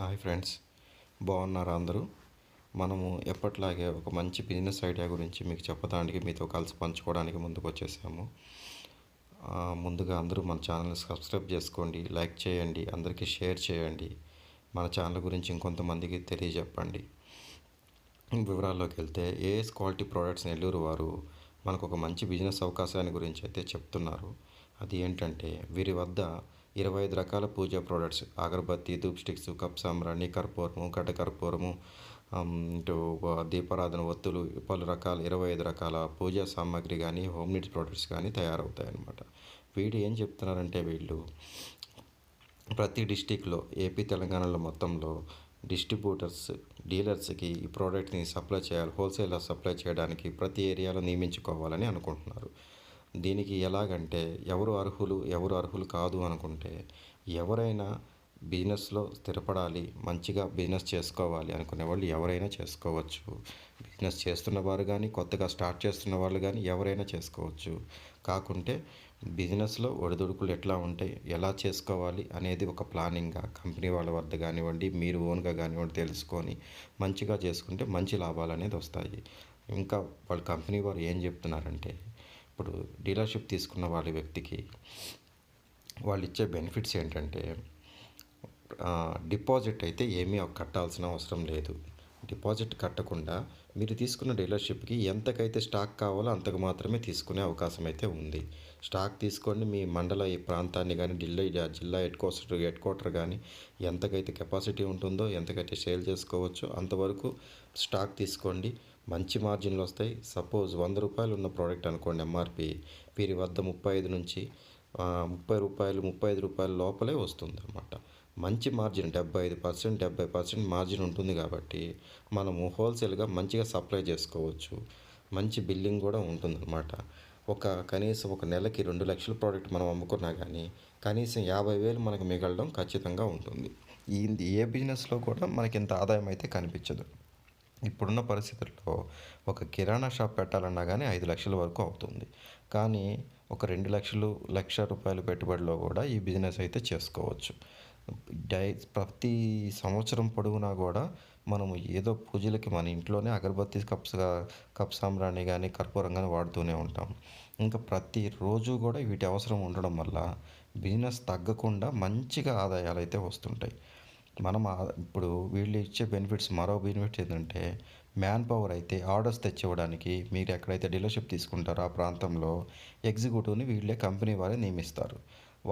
Hi friends బాగున్నారా అందరూ? మనము ఎప్పట్లాగే ఒక మంచి బిజినెస్ ఐడియా గురించి మీకు చెప్పడానికి మీతో కలిసి పంచుకోవడానికి ముందుకు వచ్చేసాము ముందుగా అందరూ మన ఛానల్ని సబ్స్క్రైబ్ చేసుకోండి లైక్ చేయండి అందరికీ షేర్ చేయండి మన ఛానల్ గురించి ఇంకొంతమందికి తెలియజెప్పండి. వివరాల్లోకి వెళ్తే ఏఎస్ క్వాలిటీ ప్రోడక్ట్స్ నెల్లూరు వారు మనకు ఒక మంచి బిజినెస్ అవకాశాన్ని గురించి అయితే చెప్తున్నారు. అది ఏంటంటే వీరి వద్ద ఇరవై ఐదు రకాల puja products agarbatti dhoop sticks cup సాంబ్రాణి కర్పూరము గడ్డ కర్పూరము ఇటు దీపారాధన ఒత్తులు పలు రకాల ఇరవై ఐదు రకాల పూజా సామాగ్రి కానీ హోమ్ నీడ్స్ ప్రోడక్ట్స్ కానీ తయారవుతాయి అన్నమాట వీడు ఏం చెప్తున్నారంటే వీళ్ళు ప్రతి డిస్టిక్లో ఏపీ తెలంగాణలో మొత్తంలో డిస్ట్రిబ్యూటర్స్ డీలర్స్కి ఈ ప్రోడక్ట్ని సప్లై చేయాలి హోల్సేలర్ సప్లై చేయడానికి ప్రతి ఏరియాలో నియమించుకోవాలని అనుకుంటున్నారు. దీనికి ఎలాగంటే ఎవరు అర్హులు ఎవరు అర్హులు కాదు అనుకుంటే ఎవరైనా బిజినెస్లో స్థిరపడాలి మంచిగా బిజినెస్ చేసుకోవాలి అనుకునే వాళ్ళు ఎవరైనా చేసుకోవచ్చు. బిజినెస్ చేస్తున్న వారు కానీ కొత్తగా స్టార్ట్ చేస్తున్న వాళ్ళు కానీ ఎవరైనా చేసుకోవచ్చు. కాకుంటే బిజినెస్లో ఒడిదుడుకులు ఎట్లా ఉంటాయి ఎలా చేసుకోవాలి అనేది ఒక ప్లానింగ్గా కంపెనీ వాళ్ళ వద్ద కానివ్వండి మీరు ఓన్గా కానివ్వండి తెలుసుకొని మంచిగా చేసుకుంటే మంచి లాభాలు అనేది వస్తాయి. ఇంకా వాళ్ళ కంపెనీ వారు ఏం చెప్తున్నారంటే ఇప్పుడు డీలర్షిప్ తీసుకున్న వాళ్ళ వ్యక్తికి వాళ్ళు ఇచ్చే బెనిఫిట్స్ ఏంటంటే డిపాజిట్ అయితే ఏమీ కట్టాల్సిన అవసరం లేదు. డిపాజిట్ కట్టకుండా మీరు తీసుకున్న డీలర్షిప్కి ఎంతకైతే స్టాక్ కావాలో అంతకు మాత్రమే తీసుకునే అవకాశం అయితే ఉంది. స్టాక్ తీసుకోండి మీ మండల ఈ ప్రాంతాన్ని కానీ జిల్లా జిల్లా హెడ్ క్వార్టర్ హెడ్ క్వార్టర్ కానీ ఎంతకైతే కెపాసిటీ ఉంటుందో ఎంతకైతే సేల్ చేసుకోవచ్చో అంతవరకు స్టాక్ తీసుకోండి. మంచి మార్జిన్లు వస్తాయి. సపోజ్ వంద రూపాయలు ఉన్న ప్రోడక్ట్ అనుకోండి ఎంఆర్పి వీరి వద్ద ముప్పై ఐదు నుంచి ముప్పై రూపాయలు ముప్పై ఐదు రూపాయల లోపలే వస్తుంది అన్నమాట మంచి మార్జిన్ డెబ్బై ఐదు పర్సెంట్ డెబ్బై పర్సెంట్ మార్జిన్ ఉంటుంది కాబట్టి మనము హోల్సేల్గా మంచిగా సప్లై చేసుకోవచ్చు. మంచి బిల్లింగ్ కూడా ఉంటుందన్నమాట. ఒక కనీసం ఒక నెలకి రెండు లక్షల ప్రోడక్ట్ మనం అమ్ముకున్నా కానీ కనీసం యాభై వేలు మనకు మిగలడం ఖచ్చితంగా ఉంటుంది. ఈ ఏ బిజినెస్లో కూడా మనకి ఇంత ఆదాయం అయితే కనిపించదు. ఇప్పుడున్న పరిస్థితుల్లో ఒక కిరాణా షాప్ పెట్టాలన్నా కానీ ఐదు లక్షల వరకు అవుతుంది. కానీ ఒక రెండు లక్షలు లక్ష రూపాయల పెట్టుబడిలో కూడా ఈ బిజినెస్ అయితే చేసుకోవచ్చు. డై ప్రతి సంవత్సరం పొడవునా కూడా మనము ఏదో పూజలకి మన ఇంట్లోనే అగరబత్తి కప్స్గా కప్ సాంబ్రాణి కానీ కర్పూరం కానీ వాడుతూనే ఉంటాం. ఇంకా ప్రతిరోజు కూడా వీటి అవసరం ఉండడం వల్ల బిజినెస్ తగ్గకుండా మంచిగా ఆదాయాలు అయితే వస్తుంటాయి. మనం ఇప్పుడు వీళ్ళు ఇచ్చే బెనిఫిట్స్ మరో బెనిఫిట్స్ ఏంటంటే మ్యాన్ పవర్ అయితే ఆర్డర్స్ తెచ్చివ్వడానికి మీరు ఎక్కడైతే డీలర్షిప్ తీసుకుంటారో ఆ ప్రాంతంలో ఎగ్జిక్యూటివ్ని వీళ్ళే కంపెనీ వారే నియమిస్తారు.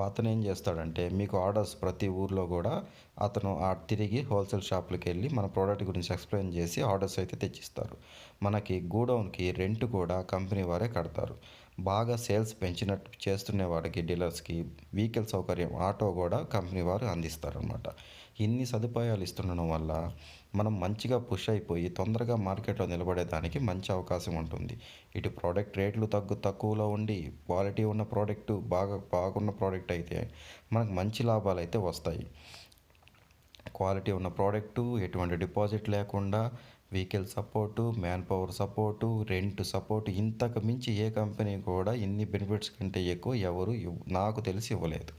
అతను ఏం చేస్తాడంటే మీకు ఆర్డర్స్ ప్రతి ఊర్లో కూడా అతను ఆ తిరిగి హోల్సేల్ షాపులకు వెళ్ళి మన ప్రోడక్ట్ గురించి ఎక్స్ప్లెయిన్ చేసి ఆర్డర్స్ అయితే తెచ్చిస్తారు. మనకి గూడౌన్కి రెంట్ కూడా కంపెనీ వారే కడతారు. బాగా సేల్స్ పెంచినట్టు చేస్తున్న వాడికి డీలర్స్కి వెహికల్ సౌకర్యం ఆటో కూడా కంపెనీ వారు అందిస్తారనమాట ఇన్ని సదుపాయాలు ఇస్తుండడం వల్ల మనం మంచిగా పుష్ అయిపోయి తొందరగా మార్కెట్లో నిలబడేదానికి మంచి అవకాశం ఉంటుంది. ఇటు ప్రోడక్ట్ రేట్లు తగ్గు తక్కువలో ఉండి క్వాలిటీ ఉన్న ప్రోడక్ట్ బాగా బాగున్న ప్రోడక్ట్ అయితే మనకు మంచి లాభాలు అయితే వస్తాయి. క్వాలిటీ ఉన్న ప్రోడక్టు ఎటువంటి డిపాజిట్ లేకుండా vehicle support man power support rent support ఇంతకు మించి ఏ కంపెనీ కూడా ఇన్ని బెనిఫిట్స్ కంటే ఎక్కువ ఎవరు నాకు తెలిసి ఇవ్వలేదు.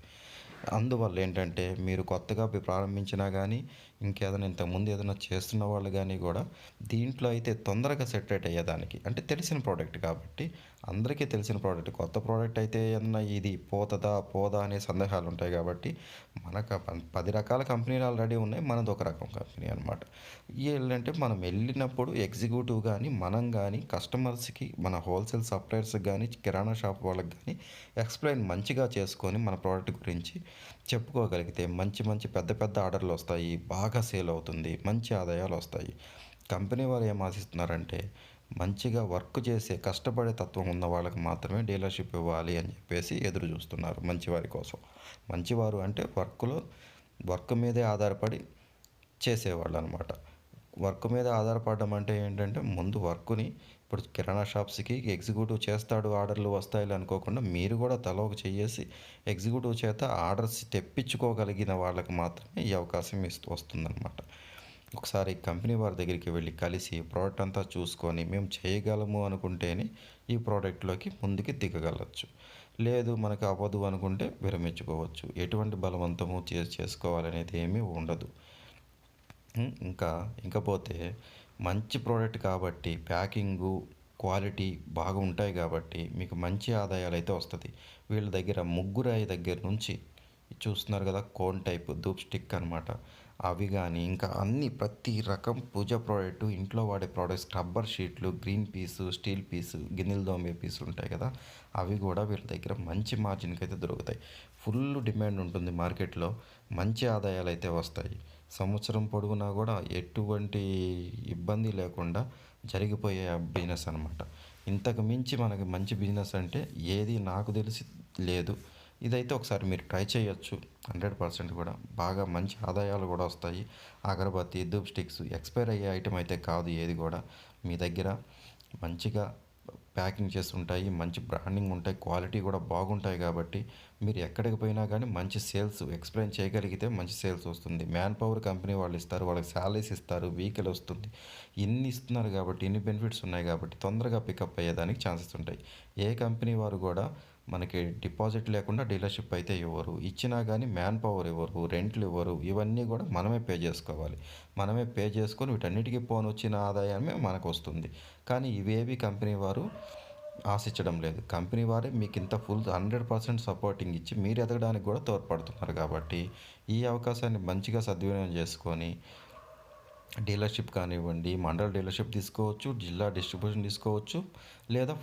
అందువల్ల ఏంటంటే మీరు కొత్తగా ప్రారంభించినా కానీ ఇంకేదైనా ఇంతకుముందు ఏదైనా చేస్తున్న వాళ్ళు కానీ కూడా దీంట్లో అయితే తొందరగా సెటరేట్ అయ్యేదానికి అంటే తెలిసిన ప్రోడక్ట్ కాబట్టి అందరికీ తెలిసిన ప్రోడక్ట్ కొత్త ప్రోడక్ట్ అయితే ఏదన్నా ఇది పోతుందా పోదా అనే సందేహాలు ఉంటాయి కాబట్టి మనకు పది రకాల కంపెనీలు ఆల్రెడీ ఉన్నాయి మనది ఒక రకం కంపెనీ అనమాట ఏంటంటే మనం వెళ్ళినప్పుడు ఎగ్జిక్యూటివ్ కానీ మనం కానీ కస్టమర్స్కి మన హోల్సేల్ సప్లయర్స్కి కానీ కిరాణా షాప్ వాళ్ళకి కానీ ఎక్స్ప్లెయిన్ మంచిగా చేసుకొని మన ప్రోడక్ట్ గురించి చెప్పుకోగలిగితే మంచి మంచి పెద్ద పెద్ద ఆర్డర్లు వస్తాయి బాగా సేల్ అవుతుంది మంచి ఆదాయాలు వస్తాయి. కంపెనీ వారు ఏం ఆశిస్తున్నారంటే మంచిగా వర్క్ చేసే కష్టపడే తత్వం ఉన్న వాళ్ళకి మాత్రమే డీలర్షిప్ ఇవ్వాలి అని చెప్పేసి ఎదురు చూస్తున్నారు మంచివారి కోసం. మంచివారు అంటే వర్క్లో వర్క్ మీదే ఆధారపడి చేసేవాళ్ళు అనమాట వర్క్ మీద ఆధారపడడం అంటే ఏంటంటే ముందు వర్క్ని ఇప్పుడు కిరాణా షాప్స్కి ఎగ్జిక్యూటివ్ చేస్తాడు ఆర్డర్లు వస్తాయి అనుకోకుండా మీరు కూడా తల ఒక చేసి ఎగ్జిక్యూటివ్ చేత ఆర్డర్స్ తెప్పించుకోగలిగిన వాళ్ళకి మాత్రమే ఈ అవకాశం ఇస్తూ వస్తుందన్నమాట. ఒకసారి కంపెనీ వారి దగ్గరికి వెళ్ళి కలిసి ప్రోడక్ట్ అంతా చూసుకొని మేము చేయగలము అనుకుంటేనే ఈ ప్రోడక్ట్లోకి ముందుకి దిగగలచ్చు. లేదు మనకు అవ్వదు అనుకుంటే విరమించుకోవచ్చు. ఎటువంటి బలవంతము చే చేసుకోవాలనేది ఏమీ ఉండదు. ఇంకా ఇంకపోతే మంచి ప్రోడక్ట్ కాబట్టి ప్యాకింగు క్వాలిటీ బాగా ఉంటాయి కాబట్టి మీకు మంచి ఆదాయాలు అయితే వస్తుంది. వీళ్ళ దగ్గర ముగ్గురాయి దగ్గర నుంచి చూస్తున్నారు కదా కోన్ టైప్ ధూప్ స్టిక్ అనమాట అవి కానీ ఇంకా అన్ని ప్రతి రకం పూజ ప్రోడక్ట్ ఇంట్లో వాడే ప్రోడక్ట్స్ రబ్బర్ షీట్లు గ్రీన్ పీసు స్టీల్ పీసు గిన్నెలు దోమే పీసులు ఉంటాయి కదా అవి కూడా వీళ్ళ దగ్గర మంచి మార్జిన్కి అయితే దొరుకుతాయి. ఫుల్ డిమాండ్ ఉంటుంది మార్కెట్లో మంచి ఆదాయాలు అయితే వస్తాయి. సంవత్సరం పొడుగునా కూడా ఎటువంటి ఇబ్బంది లేకుండా జరిగిపోయే బిజినెస్ అనమాట ఇంతకు మించి మనకి మంచి బిజినెస్ అంటే ఏది నాకు తెలిసి లేదు. ఇదైతే ఒకసారి మీరు ట్రై చేయొచ్చు. హండ్రెడ్ పర్సెంట్ కూడా. బాగా మంచి ఆదాయాలు కూడా వస్తాయి. అగరబత్తి ధూప్ స్టిక్స్ ఎక్స్పైర్ అయ్యే ఐటమ్ అయితే కాదు ఏది కూడా. మీ దగ్గర మంచిగా ప్యాకింగ్ చేసి ఉంటాయి మంచి బ్రాండింగ్ ఉంటాయి క్వాలిటీ కూడా బాగుంటాయి కాబట్టి మీరు ఎక్కడికి పోయినా కానీ మంచి సేల్స్ ఎక్స్ప్లెయిన్ చేయగలిగితే మంచి సేల్స్ వస్తుంది. మ్యాన్ పవర్ కంపెనీ వాళ్ళు ఇస్తారు వాళ్ళకి శాలరీస్ ఇస్తారు వెహికల్ వస్తుంది. ఇన్ని ఇస్తున్నారు కాబట్టి ఇన్ని బెనిఫిట్స్ ఉన్నాయి కాబట్టి తొందరగా పికప్ అయ్యేదానికి ఛాన్సెస్ ఉంటాయి. ఏ కంపెనీ వారు కూడా మనకి డిపాజిట్ లేకుండా డీలర్షిప్ అయితే ఇవ్వరు. ఇచ్చినా కానీ మ్యాన్ పవర్ ఇవ్వరు రెంట్లు ఇవ్వరు. ఇవన్నీ కూడా మనమే పే చేసుకోవాలి. మనమే పే చేసుకొని వీటన్నిటికీ పోను వచ్చిన ఆదాయమే మనకు వస్తుంది కానీ ఇవేవి కంపెనీ వారు ఆశించడం లేదు. కంపెనీ వారే మీకు ఇంత ఫుల్ హండ్రెడ్ పర్సెంట్ సపోర్టింగ్ ఇచ్చి మీరు ఎదగడానికి కూడా తోడ్పడుతున్నారు కాబట్టి ఈ అవకాశాన్ని మంచిగా సద్వినియోగం చేసుకొని డీలర్షిప్ కానివ్వండి మండల డీలర్షిప్ తీసుకోవచ్చు జిల్లా డిస్ట్రిబ్యూషన్ తీసుకోవచ్చు లేదా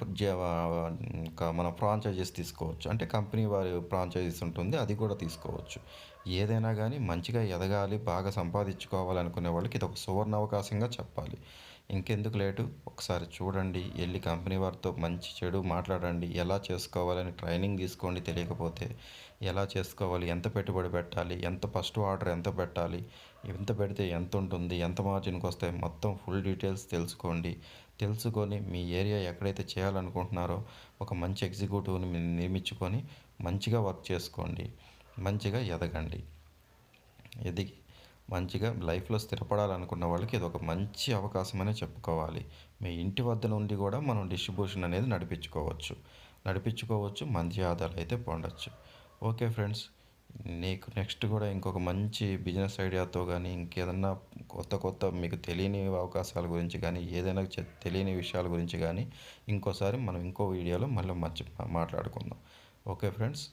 మన ఫ్రాంచైజెస్ తీసుకోవచ్చు. అంటే కంపెనీ వారి ఫ్రాంచైజీస్ ఉంటుంది అది కూడా తీసుకోవచ్చు. ఏదైనా కానీ మంచిగా ఎదగాలి బాగా సంపాదించుకోవాలనుకునే వాళ్ళకి ఇది ఒక సువర్ణ అవకాశంగా చెప్పాలి. ఇంకెందుకు లేటు? ఒకసారి చూడండి వెళ్ళి కంపెనీ వారితో మంచి చెడు మాట్లాడండి. ఎలా చేసుకోవాలని ట్రైనింగ్ తీసుకోండి తెలియకపోతే. ఎలా చేసుకోవాలి? ఎంత పెట్టుబడి పెట్టాలి? ఎంత ఫస్ట్ ఆర్డర్ ఎంత పెట్టాలి? ఎంత పెడితే ఎంత ఉంటుంది? ఎంత మార్జిన్కి వస్తాయి? మొత్తం ఫుల్ డీటెయిల్స్ తెలుసుకోండి. తెలుసుకొని మీ ఏరియా ఎక్కడైతే చేయాలనుకుంటున్నారో ఒక మంచి ఎగ్జిక్యూటివ్ని నియమించుకొని మంచిగా వర్క్ చేసుకోండి. మంచిగా ఎదగండి. ఎదిగి మంచిగా లైఫ్లో స్థిరపడాలనుకున్న వాళ్ళకి ఇది ఒక మంచి అవకాశమనే చెప్పుకోవాలి. మీ ఇంటి వద్ద నుండి కూడా మనం డిస్ట్రిబ్యూషన్ అనేది నడిపించుకోవచ్చు. నడిపించుకోవచ్చు మంచి ఆదాయాలు అయితే పొందొచ్చు. ఓకే ఫ్రెండ్స్ నీకు నెక్స్ట్ కూడా ఇంకొక మంచి బిజినెస్ ఐడియాతో కానీ ఇంకేదన్నా కొత్త కొత్త మీకు తెలియని అవకాశాల గురించి కానీ ఏదైనా తెలియని విషయాల గురించి కానీ ఇంకోసారి మనం ఇంకో వీడియోలో మళ్ళీ మర్చి మాట్లాడుకుందాం. Okay friends